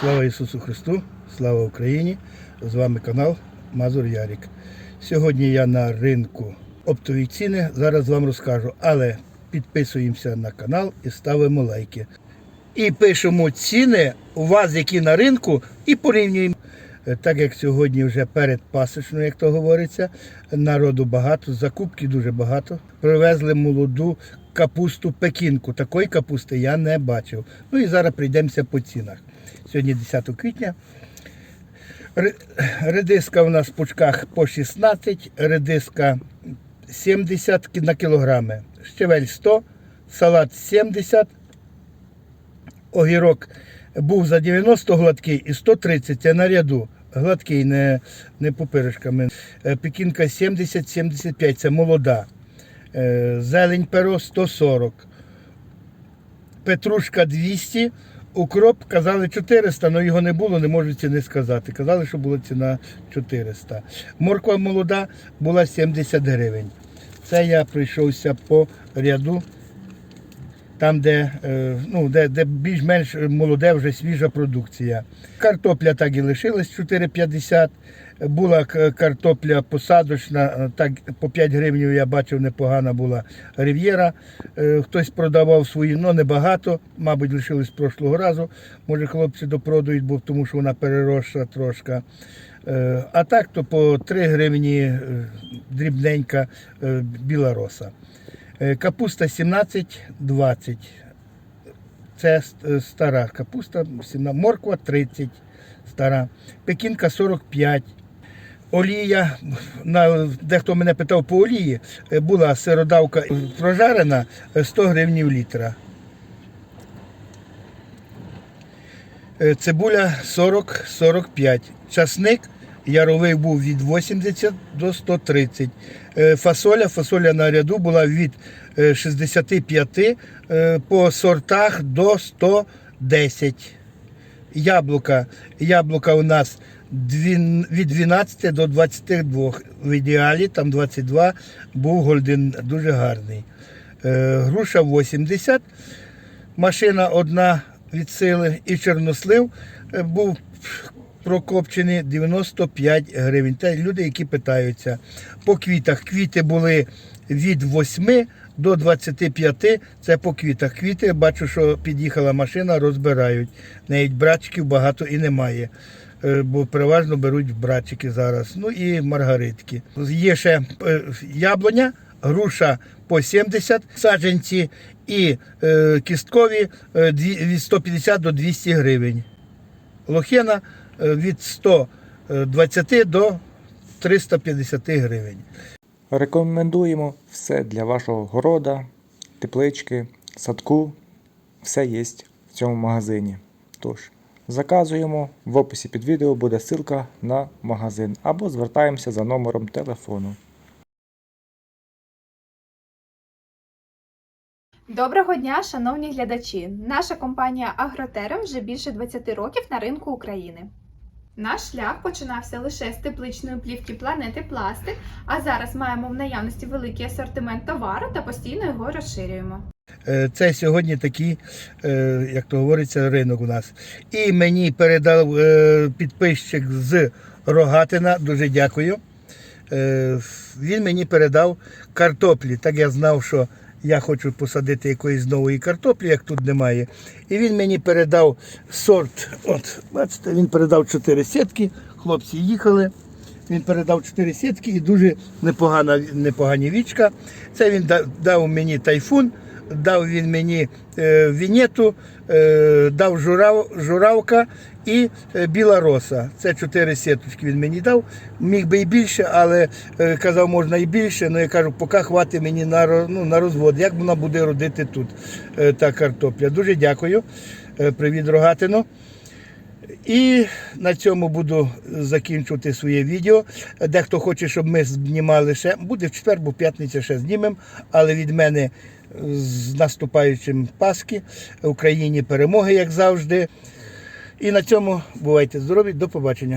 Слава Ісусу Христу, слава Україні! З вами канал Мазур Ярік. Сьогодні я на ринку оптові ціни. Зараз вам розкажу, але підписуємося на канал і ставимо лайки. І пишемо ціни у вас, які на ринку, і порівнюємо. Е, Так як сьогодні вже перед пасочною, як то говориться, народу багато, закупки дуже багато. Привезли молоду капусту пекінку. Такої капусти я не бачив. Ну і зараз прийдемося по цінах. Сьогодні 10 квітня. Редиска у нас в пучках по 16, редиска 70 на кілограми, щавель 100, салат 70, огірок був за 90 гладкий і 130 це на ряду. Гладкий, не, не пупиришками. Е, Пекінка 70-75, це молода. Е, Зелень перо 140. Петрушка 200. Укроп казали 400, але його не було, не можу ціни сказати. Казали, що була ціна 400. Морква молода була 70 гривень. Це я прийшовся по ряду, там, де, е, ну, де, де більш-менш молоде, вже свіжа продукція. Картопля так і лишилась 4,50. Була картопля посадочна, е, так по 5 гривень я бачив, непогана була рив'єра. Е, Хтось продавав свої, але небагато, мабуть, лишились прошлого разу. Може, хлопці допродають, бо тому що вона переросла трошки. А так то по 3 гривні дрібненька біла роса. Е, Капуста 17-20. Це е, стара капуста, морква 30 стара, пекінка 45. Олія, на, дехто мене питав по олії, е, була сиродавка прожарена е, 100 гривень літра. Цибуля 40-45. Часник яровий був від 80 до 130. Е, Фасоля, фасоля на ряду була від е, 65 е, по сортах до 110. Яблука. Яблука у нас від 12 до 22. В ідеалі там 22 був гольден дуже гарний. Е, Груша 80. Машина одна від сили і чорнослив е, був прокопчений 95 гривень. Це люди, які питаються. По квітах квіти були від 8 до 25, це по квітах. Квіти, бачу, що під'їхала машина, розбирають. Навіть братчиків багато і немає. е, Бо переважно беруть братчики зараз. Ну і маргаритки. Є ще е, яблуня, груша по 70 саджанці і е, кісткові від 150 до 200 гривень. Лохина е, від 120 до 350 гривень. Рекомендуємо все для вашого города, теплички, садку. Все є в цьому магазині. Тож, заказуємо. В описі під відео буде ссылка на магазин або звертаємося за номером телефону. Доброго дня, шановні глядачі! Наша компанія Агротерем вже більше 20 років на ринку України. Наш шлях починався лише з тепличної плівки планети Пластик, а зараз маємо в наявності великий асортимент товару та постійно його розширюємо. Е, Це сьогодні такий, е, як то говориться, ринок у нас. І мені передав е, підписчик з Рогатина, дуже дякую. Він мені передав картоплі. Так я знав, що я хочу посадити якоїсь нової картоплі, як тут немає. І він мені передав сорт. От, бачите, він передав чотири сітки. Хлопці їхали. Він передав чотири сітки і дуже непогана, непогані вічка. Це він да- дав мені тайфун, дав він мені е, вінету, е, дав журав, журавка і е, біла роса. Це чотири сіточки він мені дав. Міг би і більше, але казав, можна і більше. але я кажу, поки хватить мені на, ну, на розвод. Як вона буде родити тут, та картопля. Дуже дякую. Привіт, Рогатину. І на цьому буду закінчувати своє відео. Дехто хоче, щоб ми знімали ще. Буде в четвер, бо в п'ятницю ще знімемо. Але від мене з наступаючим Пасхи Україні перемоги, як завжди. І на цьому бувайте здорові, до побачення.